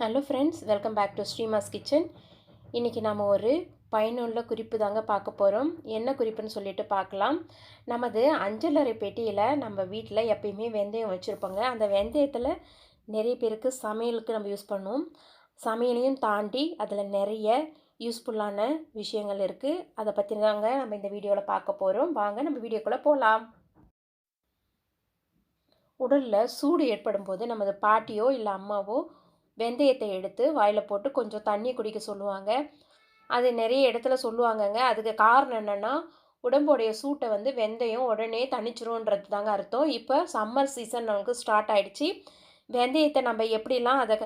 Hello friends welcome back to Sreema's kitchen இன்றைக்கி நம்ம ஒரு பயனுள்ள குறிப்பு தாங்க பார்க்க போகிறோம் என்ன குறிப்புன்னு சொல்லிட்டு பார்க்கலாம். நமது அஞ்சலறை பெட்டியில் நம்ம வீட்டில் எப்பயுமே வெந்தயம் வச்சுருப்போங்க. அந்த வெந்தயத்தில் நிறைய பேருக்கு சமையலுக்கு நம்ம யூஸ் பண்ணுவோம். சமையலையும் தாண்டி அதில் நிறைய யூஸ்ஃபுல்லான விஷயங்கள் இருக்குது அதை பற்றி தாங்க நம்ம இந்த வீடியோவில் பார்க்க போகிறோம் வாங்க நம்ம வீடியோக்குள்ளே போகலாம் உடலில் சூடு ஏற்படும் போது நமது பாட்டியோ இல்லை அம்மாவோ வெந்தயத்தை எடுத்து வாயில் போட்டு கொஞ்சம் தண்ணி குடிக்க சொல்லுவாங்க. அது நிறைய இடத்துல சொல்லுவாங்கங்க. அதுக்கு காரணம் என்னென்னா உடம்புடைய சூட்டை வந்து வெந்தயம் உடனே தணிச்சிரும்ன்றது தாங்க அர்த்தம். இப்போ சம்மர் சீசன் நமக்கு ஸ்டார்ட் ஆகிடுச்சு வெந்தயத்தை நம்ம எப்படிலாம் அதை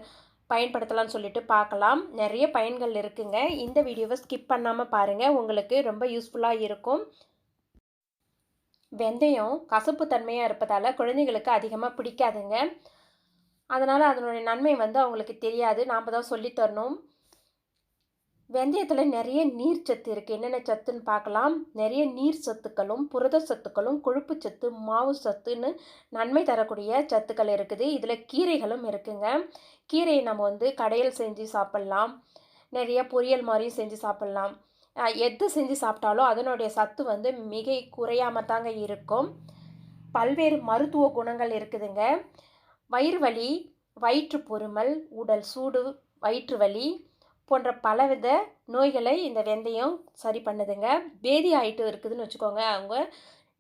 பயன்படுத்தலாம்னு சொல்லிட்டு பார்க்கலாம். நிறைய பயன்கள் இருக்குங்க. இந்த வீடியோவை ஸ்கிப் பண்ணாமல் பாருங்கள் உங்களுக்கு ரொம்ப யூஸ்ஃபுல்லாக இருக்கும். வெந்தயம் கசப்பு தன்மையாக இருப்பதால் குழந்தைங்களுக்கு அதிகமாக பிடிக்காதுங்க. அதனால் அதனுடைய நன்மை வந்து அவங்களுக்கு தெரியாது. நாம் தான் சொல்லித்தரணும் வெந்தயத்தில் நிறைய நீர் சத்து இருக்குது என்னென்ன சத்துன்னு பார்க்கலாம். நிறைய நீர் சத்துக்களும் புரத சத்துக்களும் கொழுப்பு சத்து மாவு சத்துன்னு நன்மை தரக்கூடிய சத்துக்கள் இருக்குது. இதில் கீரைகளும் இருக்குங்க. கீரையை நம்ம வந்து கடையில் செஞ்சு சாப்பிட்லாம். நிறைய பொரியல் மாதிரியும் செஞ்சு சாப்பிட்லாம். எது செஞ்சு சாப்பிட்டாலும் அதனுடைய சத்து வந்து மிக குறையாமல் தாங்க இருக்கும். பல்வேறு மருத்துவ குணங்கள் இருக்குதுங்க. வயிறு வலி வயிற்று பொறுமல் உடல் சூடு வயிற்று வலி போன்ற பலவித நோய்களை இந்த வெந்தயம் சரி பண்ணுதுங்க. பேதி ஆகிட்டு இருக்குதுன்னு வச்சுக்கோங்க. அவங்க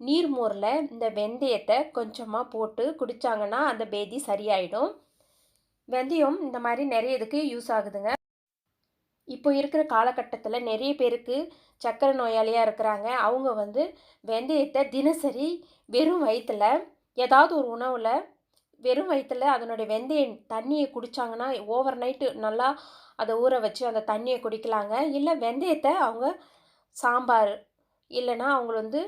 நீர்மோரில் இந்த வெந்தயத்தை கொஞ்சமாக போட்டு குடித்தாங்கன்னா அந்த பேதி சரியாயிடும். வெந்தயம் இந்த மாதிரி நிறைய இதுக்கு யூஸ் ஆகுதுங்க. இப்போ இருக்கிற காலகட்டத்தில் நிறைய பேருக்கு சர்க்கரை நோயாளியாக இருக்கிறாங்க. அவங்க வந்து வெந்தயத்தை தினசரி வெறும் வயிற்றில் ஏதாவது ஒரு உணவில் வெறும் வயிற்றில் அதனுடைய வெந்தயம் தண்ணியை குடித்தாங்கன்னா ஓவர் நைட்டு நல்லா அதை ஊற வச்சு அந்த தண்ணியை குடிக்கலாங்க. இல்லை வெந்தயத்தை அவங்க சாம்பார் இல்லைன்னா அவங்க வந்து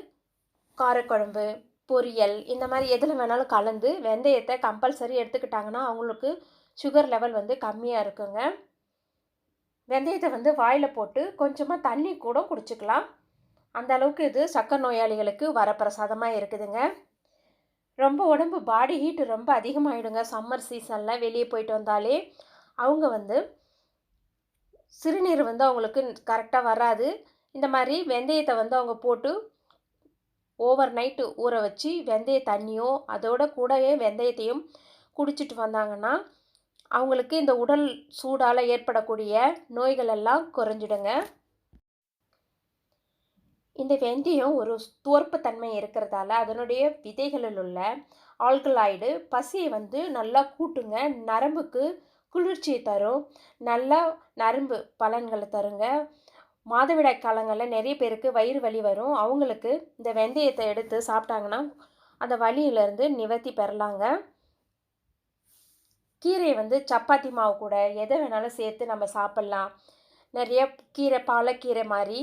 காரக்குழம்பு பொரியல் இந்த மாதிரி எதில் வேணாலும் கலந்து வெந்தயத்தை கம்பல்சரி எடுத்துக்கிட்டாங்கன்னா அவங்களுக்கு சுகர் லெவல் வந்து கம்மியாக இருக்குங்க. வெந்தயத்தை வந்து வாயில் போட்டு கொஞ்சமாக தண்ணி கூட குடிச்சிக்கலாம். அந்த அளவுக்கு இது சக்கரை நோயாளிகளுக்கு வரப்பிரசாதமாக இருக்குதுங்க. ரொம்ப உடம்பு பாடி ஹீட்டு ரொம்ப அதிகமாகிடுங்க சம்மர் சீசனில் வெளியே போயிட்டு வந்தாலே அவங்க வந்து சிறுநீர் வந்து அவங்களுக்கு கரெக்டாக வராது. இந்த மாதிரி வெந்தயத்தை வந்து அவங்க போட்டு ஓவர் நைட்டு ஊற வச்சு வெந்தய தண்ணியோ அதோட கூடவே வெந்தயத்தையும் குடிச்சிட்டு வந்தாங்கன்னா அவங்களுக்கு இந்த உடல் சூடால் ஏற்படக்கூடிய நோய்கள் எல்லாம் குறைஞ்சிடுங்க. இந்த வெந்தயம் ஒரு துவர்ப்பு தன்மை இருக்கிறதால அதனுடைய விதைகளில் உள்ள ஆல்கலாய்டு பசியை வந்து நல்லா கூட்டுங்க. நரம்புக்கு குளிர்ச்சியை தரும். நல்லா நரம்பு பலன்களை தருங்க. மாதவிடாய் காலங்களில் நிறைய பேருக்கு வயிறு வலி வரும். அவங்களுக்கு இந்த வெந்தயத்தை எடுத்து சாப்பிட்டாங்கன்னா அந்த வலியிலேருந்து நிவர்த்தி பெறலாங்க. கீரையை வந்து சப்பாத்தி மாவு கூட எதை வேணாலும் சேர்த்து நம்ம சாப்பிட்லாம். நிறைய கீரை பாலக்கீரை மாதிரி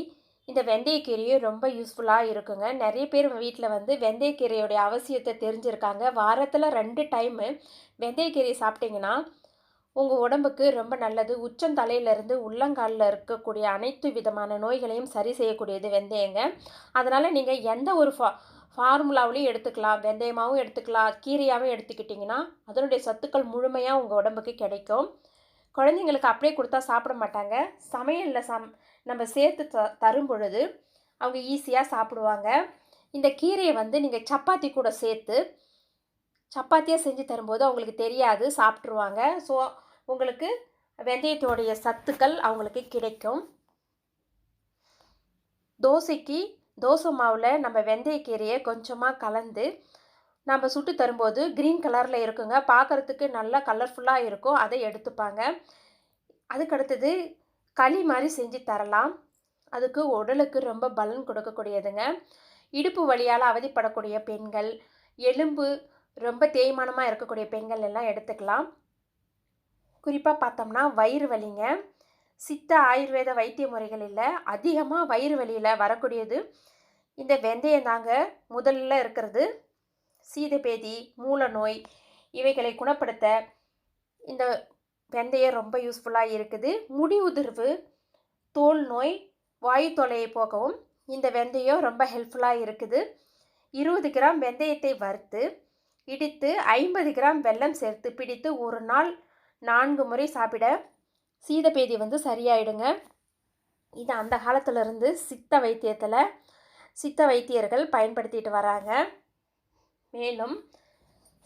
இந்த வெந்தயக்கீரையும் ரொம்ப யூஸ்ஃபுல்லாக இருக்குங்க. நிறைய பேர் வீட்டில் வந்து வெந்தயக்கீரையோடைய அவசியத்தை தெரிஞ்சிருக்காங்க. வாரத்தில் ரெண்டு டைமு வெந்தயக்கீரை சாப்பிட்டிங்கன்னா உங்கள் உடம்புக்கு ரொம்ப நல்லது. உச்சந்தலையிலேருந்து உள்ளங்காலில் இருக்கக்கூடிய அனைத்து விதமான நோய்களையும் சரி செய்யக்கூடியது வெந்தயங்க. அதனால் நீங்கள் எந்த ஒரு ஃபா ஃபார்முலாவிலையும் எடுத்துக்கலாம். வெந்தயமாகவும் எடுத்துக்கலாம். கீரையாகவும் எடுத்துக்கிட்டிங்கன்னா அதனுடைய சத்துக்கள் முழுமையாக உங்கள் உடம்புக்கு கிடைக்கும். குழந்தைங்களுக்கு அப்படியே கொடுத்தா சாப்பிட மாட்டாங்க. சமையலில் சம் நம்ம சேர்த்து த தரும் பொழுது அவங்க ஈஸியாக சாப்பிடுவாங்க. இந்த கீரையை வந்து நீங்கள் சப்பாத்தி கூட சேர்த்து சப்பாத்தியாக செஞ்சு தரும்போது அவங்களுக்கு தெரியாது சாப்பிட்ருவாங்க ஸோ உங்களுக்கு வெந்தயத்தோடைய சத்துக்கள் அவங்களுக்கு கிடைக்கும். தோசைக்கு தோசை மாவில் நம்ம வெந்தயக்கீரையை கொஞ்சமாக கலந்து நம்ம சுட்டு தரும்போது க்ரீன் கலரில் இருக்குங்க. பார்க்குறதுக்கு நல்லா கலர்ஃபுல்லாக இருக்கும். அதை எடுத்துப்பாங்க. அதுக்கடுத்தது களி மாதிரி செஞ்சு தரலாம். அதுக்கு உடலுக்கு ரொம்ப பலன் கொடுக்கக்கூடியதுங்க. இடுப்பு வழியால் அவதிப்படக்கூடிய பெண்கள் எலும்பு ரொம்ப தேய்மானமாக இருக்கக்கூடிய பெண்கள் எல்லாம் எடுத்துக்கலாம். குறிப்பாக பார்த்தோம்னா வயிறு வலிங்க. சித்த ஆயுர்வேத வைத்திய முறைகளில் அதிகமாக வயிறு வலியில் வரக்கூடியது. இந்த வெந்தயம் தாங்க முதல்ல இருக்கிறது. சீதபேதி மூல நோய் இவைகளை குணப்படுத்த இந்த வெந்தயம் ரொம்ப யூஸ்ஃபுல்லாக இருக்குது. முடி உதிர்வு தோல் நோய் வாயு தொலையை போகவும் இந்த வெந்தயம் ரொம்ப ஹெல்ப்ஃபுல்லாக இருக்குது. இருபது கிராம் வெந்தயத்தை வறுத்து இடித்து ஐம்பது கிராம் வெல்லம் சேர்த்து பிடித்து ஒரு நாள் நான்கு முறை சாப்பிட சீதபேதி வந்து சரியாயிடுங்க. இது அந்த காலத்திலிருந்து சித்த வைத்தியத்தில் சித்த வைத்தியர்கள் பயன்படுத்திட்டு வராங்க. மேலும்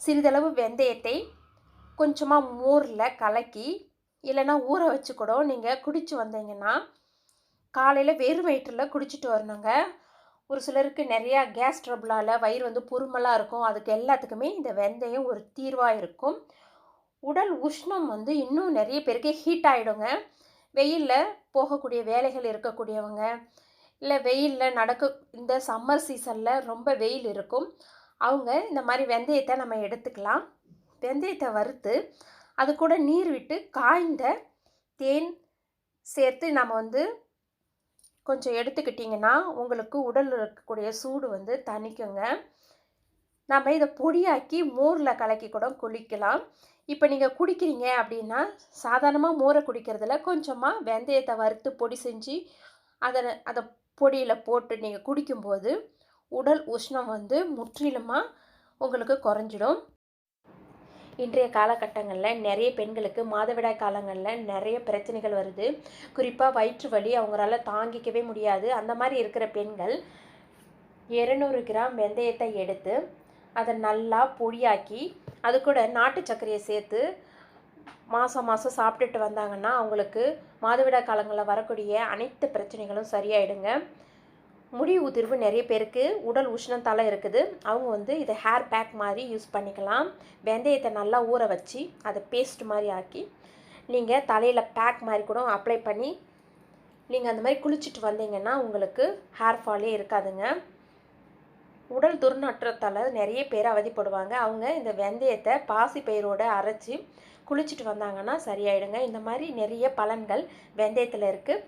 சிறிதளவு வெந்தயத்தை கொஞ்சமாக மோரில் கலக்கி இல்லைன்னா ஊற வச்சு கூட நீங்கள் குடிச்சு வந்தீங்கன்னா காலையில் வெறும் வயிற்றில் குடிச்சிட்டு வரணுங்க. ஒரு சிலருக்கு நிறையா கேஸ் ட்ரபிளால் வயிறு வந்து பொறுமலாக இருக்கும். அதுக்கு எல்லாத்துக்குமே இந்த வெந்தயம் ஒரு தீர்வாக இருக்கும். உடல் உஷ்ணம் வந்து இன்னும் நிறைய பேருக்கு ஹீட் ஆகிடுங்க வெயிலில் போகக்கூடிய வேலைகள் இருக்கக்கூடியவங்க இல்லை வெயிலில் நடக்க இந்த சம்மர் சீசனில் ரொம்ப வெயில் இருக்கும். அவங்க இந்த மாதிரி வெந்தயத்தை நம்ம எடுத்துக்கலாம். வெந்தயத்தை வறுத்து அது கூட நீர் விட்டு காய்ந்த தேன் சேர்த்து நம்ம வந்து கொஞ்சம் எடுத்துக்கிட்டிங்கன்னா உங்களுக்கு உடலில் இருக்கக்கூடிய சூடு வந்து தணிக்குங்க. நம்ம இதை பொடியாக்கி மோரில் கலக்கி கூட குளிக்கலாம். இப்போ நீங்கள் குடிக்கிறீங்க அப்படின்னா சாதாரணமாக மோரை குடிக்கிறதுல கொஞ்சமாக வெந்தயத்தை வறுத்து பொடி செஞ்சு அதை அதை பொடியில் போட்டு நீங்கள் குடிக்கும்போது உடல் உஷ்ணம் வந்து முற்றிலுமாக உங்களுக்கு குறைஞ்சிடும். இன்றைய காலகட்டங்களில் நிறைய பெண்களுக்கு மாதவிடாய் காலங்களில் நிறைய பிரச்சனைகள் வருது. குறிப்பாக வயிற்று வலி அவங்களால தாங்கிக்கவே முடியாது. அந்த மாதிரி இருக்கிற பெண்கள் இரநூறு கிராம் வெந்தயத்தை எடுத்து அதை நல்லா பொடியாக்கி அது கூட நாட்டு சர்க்கரையை சேர்த்து மாதம் மாதம் சாப்பிட்டுட்டு வந்தாங்கன்னா அவங்களுக்கு மாதவிடாய் காலங்களில் வரக்கூடிய அனைத்து பிரச்சனைகளும் சரியாயிடுங்க. முடி உதிர்வு நிறைய பேருக்கு உடல் உஷ்ணத்தால் இருக்குது. அவங்க வந்து இதை ஹேர் பேக் மாதிரி யூஸ் பண்ணிக்கலாம். வெந்தயத்தை நல்லா ஊற வச்சு அதை பேஸ்ட் மாதிரி ஆக்கி நீங்கள் தலையில் பேக் மாதிரி கூட அப்ளை பண்ணி நீங்கள் அந்த மாதிரி குளிச்சுட்டு வந்தீங்கன்னா உங்களுக்கு ஹேர் ஃபாலே இருக்காதுங்க. உடல் துர்நாற்றத்தால் நிறைய பேர் அவதிப்படுவாங்க. அவங்க இந்த வெந்தயத்தை பாசி பயிரோடு அரைச்சி குளிச்சுட்டு வந்தாங்கன்னா சரியாயிடுங்க. இந்த மாதிரி நிறைய பலன்கள் வெந்தயத்தில் இருக்குது